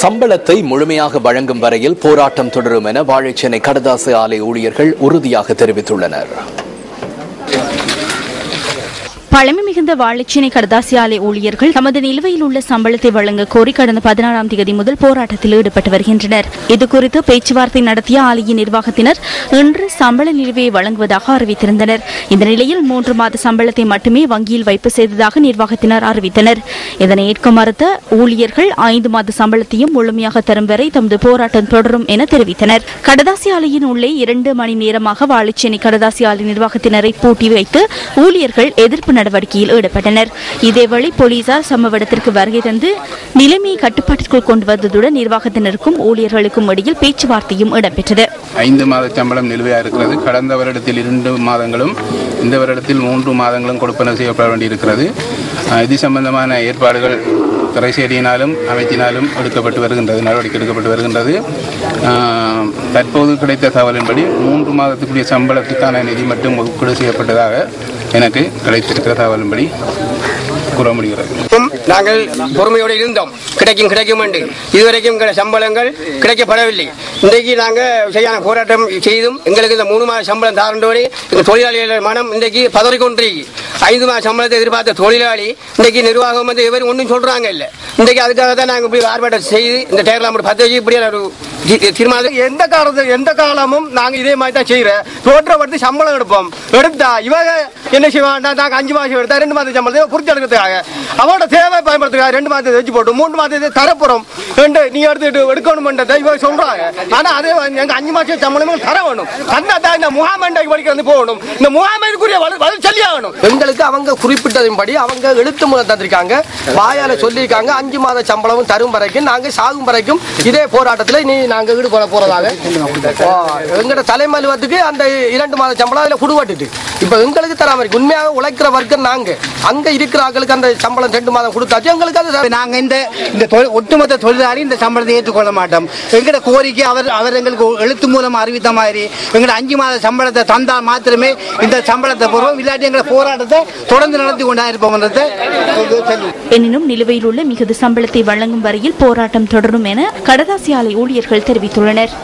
சம்பளத்தை முழுமையாக வழங்கும் வரையில் போராட்டம் தொடரும் என வாழைச்சேனை கடதாசு ஆலை ஊழியர்கள் உறுதியாக தெரிவித்துள்ளனர். பழமை மிகுந்த வாழைச்சேனை கடதாசி ஆலை ஊழியர்கள் தமது நிலுவையில் உள்ள சம்பளத்தை வழங்க கோரி கடந்த பதினாறாம் தேதி முதல் போராட்டத்தில் ஈடுபட்டு வருகின்றனர். இதுகுறித்து பேச்சுவார்த்தை நடத்திய ஆலையின் நிர்வாகத்தினர் இன்று சம்பள நிலுவையை வழங்குவதாக அறிவித்திருந்தனர். இந்த நிலையில் மூன்று மாத சம்பளத்தை மட்டுமே வங்கியில் வைப்பு செய்ததாக நிர்வாகத்தினர் அறிவித்தனர். இதனை ஏற்க மறுத்த ஊழியர்கள் ஐந்து மாத சம்பளத்தையும் முழுமையாக தரும் வரை தமது போராட்டம் தொடரும் என தெரிவித்தனர். கடதாசி ஆலையின் உள்ளே இரண்டு மணி நேரமாக வாழைச்சேனை கடதாசி ஆலை நிர்வாகத்தினரை பூட்டி வைத்து ஊழியர்கள் எதிர்ப்பு நடவடிக்கையில் ஈடுபட்டனர். இதேவேளை போலீசார் சம்பவ இடத்திற்கு வருகை தந்து நிலைமையை கட்டுப்பாட்டிற்குள் கொண்டு வந்ததுடன் நிர்வாகத்தினருக்கும் ஊழியர்களுக்கும் இடையில் பேச்சுவார்த்தையும் இடம்பெற்றது. ஐந்து மாத சம்பளம் நிலுவையாக இருக்கிறது. கடந்த வருடத்தில் இரண்டு மாதங்களும் இந்த வருடத்தில் மூன்று மாதங்களும் கொடுப்பன செய்யப்பட வேண்டியிருக்கிறது. இது சம்பந்தமான ஏற்பாடுகள் திரைசேரியினாலும் அமைச்சினாலும் எடுக்கப்பட்டு வருகின்றது நடவடிக்கை எடுக்கப்பட்டு வருகின்றது. தற்போது கிடைத்த தகவலின்படி மூன்று மாதத்துக்குரிய சம்பளத்துக்கான நிதி மட்டும் ஒதுக்கீடு செய்யப்பட்டதாக எனக்கு கிடைத்திருக்கிற தகவலின்படி கூற முடிகிறது. நாங்கள் பொறுமையோடு இருந்தோம். கிடைக்கும் கிடைக்கும் என்று. இதுவரைக்கும் எங்கள் சம்பளங்கள் கிடைக்கப்படவில்லை. இன்றைக்கு நாங்கள் சரியான போராட்டம் செய்தும் எங்களுக்கு இந்த மூணு மாத சம்பளம் தாரண்டோடு எங்கள் தொழிலாளிகள் மனம் இன்றைக்கு பதறிக்கொண்டிருக்கு ஐந்து மாத சம்பளத்தை எதிர்பார்த்த தொழிலாளி இன்றைக்கு நிர்வாகம் வந்து இவரும் ஒன்றும் சொல்கிறாங்க இல்லை. இன்றைக்கு அதுக்காக தான் நாங்கள் இப்படி ஆர்ப்பாட்டம் செய்து இந்த டேர்லாம் பத்து வச்சு இப்படியான ஒரு எந்த காலத்து எந்த காலமும் நாங்க இதே மாதிரி தான் செய்யறோம். தோற்றப்படுத்தி சம்பளம் எடுப்போம். எடுத்தா இவங்க என்ன செய்வாங்க? நாங்க அஞ்சு மாசம் எடுத்தா ரெண்டு மாதம் சம்பளம் புரிச்சு எடுக்கிறதுக்காக. அவனோட தேவை பயன்படுத்துக்காக ரெண்டு மாதத்தை வச்சு போட்டு மூணு மாதத்தை தரப்போறோம். ரெண்டு நீ எடுத்துட்டு எடுக்கணும்ன்றத இவங்க சொல்றாங்க. ஆனா அதே எங்க அஞ்சு மாசம் சம்பளமும் தர வேணும். தந்தா தான் இந்த முகாமண்டாக்கி படிக்கிறது போகணும். இந்த முகாமைக்குரிய பதில் சொல்லி ஆகணும். எங்களுக்கு அவங்க குறிப்பிட்டதின்படி அவங்க எழுத்து மூலம் தந்திருக்காங்க. வாயால சொல்லியிருக்காங்க. அஞ்சு மாத சம்பளமும் தரும் வரைக்கும் நாங்க சாகும் வரைக்கும் இதே போராட்டத்தில் நீ நாங்க ஈடுபட போறதாக. ஆ, எங்கட தலைமலுவத்துக்கு அந்த இரண்டு மாத சம்பளம் அதுல குடுவட்டுட்டு. இப்ப எங்களுக்கு தராம இருக்கு. உண்மையாக உழைக்கிற வர்க்கம் நாங்க. அங்க இருக்கிற ஆட்களுக்கு அந்த சம்பளம் ரெண்டு மாதம் கொடுத்தாச்சு. எங்களுக்கு அது நாங்க இந்த இந்த தொழில் ஒட்டுமொத்த தொழிலாளி இந்த சம்பளத்தை ஏற்றுக்கொள்ள மாட்டோம். எங்கட கோரிக்கை அவர் அவர் எங்களுக்கு எழுத்து மூலம் அறிவித்த மாதிரி எங்கட அஞ்சு மாத சம்பளத்தை தந்தால் மாத்திரமே இந்த சம்பளத்தை போடுவோம் இல்லாட்டி எங்களை போராட்டத்தை தொடர்ந்து நடத்தி கொண்டா இருப்போம்ன்றதை எனினும் நிலுவையில் உள்ள மிகுதி சம்பளத்தை வழங்கும் வரையில் போராட்டம் தொடரும் என கடதாசி ஆலை ஊழியர்கள் தெரிவித்துள்ளனர்.